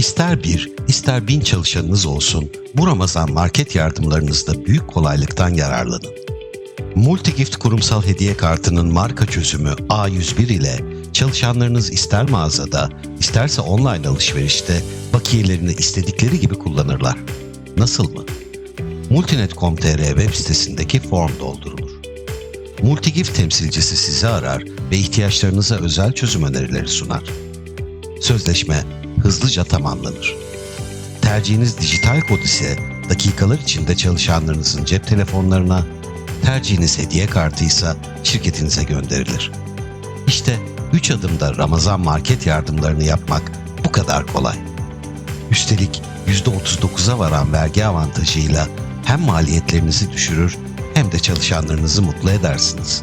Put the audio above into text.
İster bir, ister bin çalışanınız olsun, bu Ramazan market yardımlarınızda büyük kolaylıktan yararlanın. Multigift kurumsal hediye kartının marka çözümü A101 ile çalışanlarınız ister mağazada, isterse online alışverişte bakiyelerini istedikleri gibi kullanırlar. Nasıl mı? Multinet.com.tr web sitesindeki form doldurulur. Multigift temsilcisi sizi arar ve ihtiyaçlarınıza özel çözüm önerileri sunar. Sözleşme hızlıca tamamlanır. Tercihiniz dijital kod ise dakikalar içinde çalışanlarınızın cep telefonlarına, tercihiniz hediye kartıysa şirketinize gönderilir. İşte 3 adımda Ramazan market yardımlarını yapmak bu kadar kolay. Üstelik %39'a varan vergi avantajıyla hem maliyetlerinizi düşürür hem de çalışanlarınızı mutlu edersiniz.